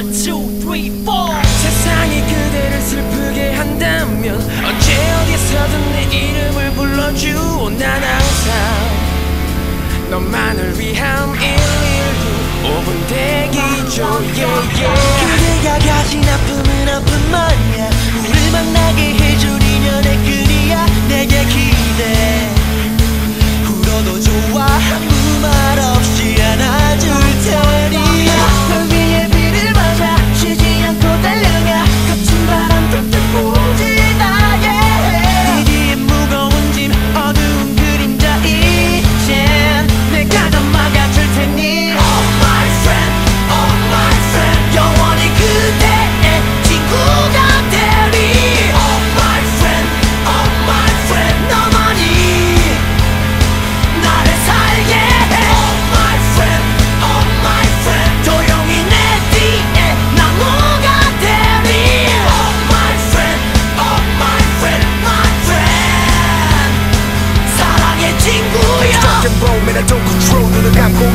One, two, three, four. 세상이 그대를 슬프게 한다면 언제 어디서든 내 이름을 불러주오 난 항상 너만을 위한 119 5분 대기죠 yeah. 그대가 가진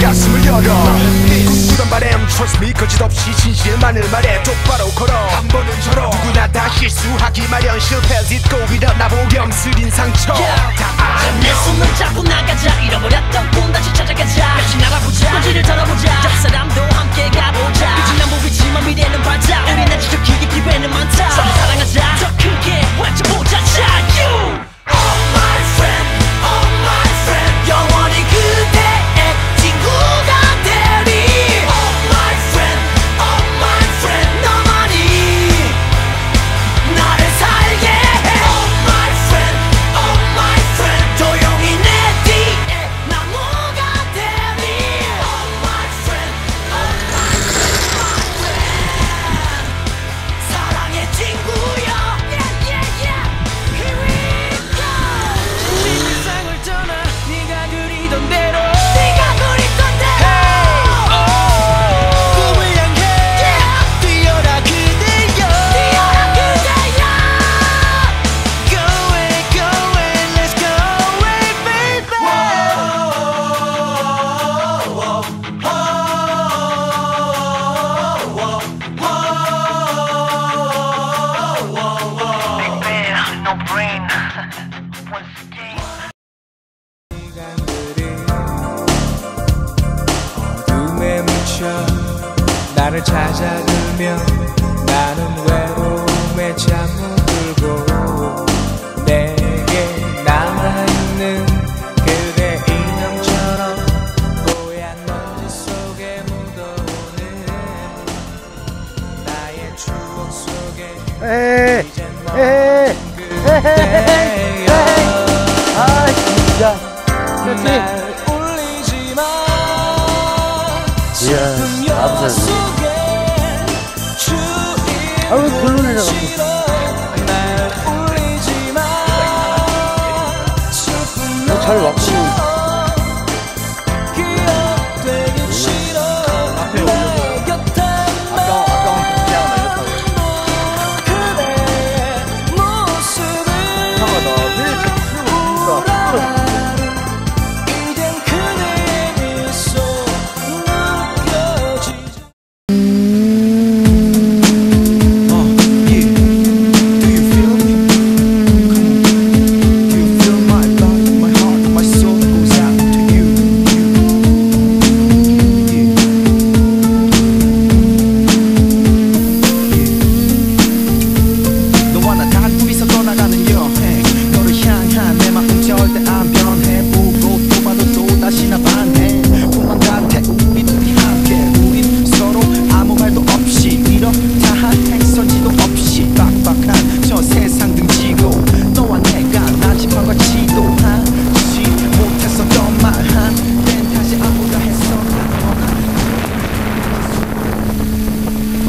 가슴을 열어. 꿈꾸던 바람, trust me 거짓없이 진실만을 말해 똑바로 걸어. 한 번은 저러 누구나 다 실수하기 마련. 실패 딛고 일어나 보렴 쓰린 상처. 다내 손을 잡고 나가자 어둠에 묻혀 나를 찾아들며 나는 외로움에 잠들고 내게 남아있는 그대 인형처럼 뽀얀 먼지 속에 묻어오는 나의 추억 속에 이젠 멈춘 그대여 아 진짜. 이야 아왜 글로 마 슬픈 잘 왔고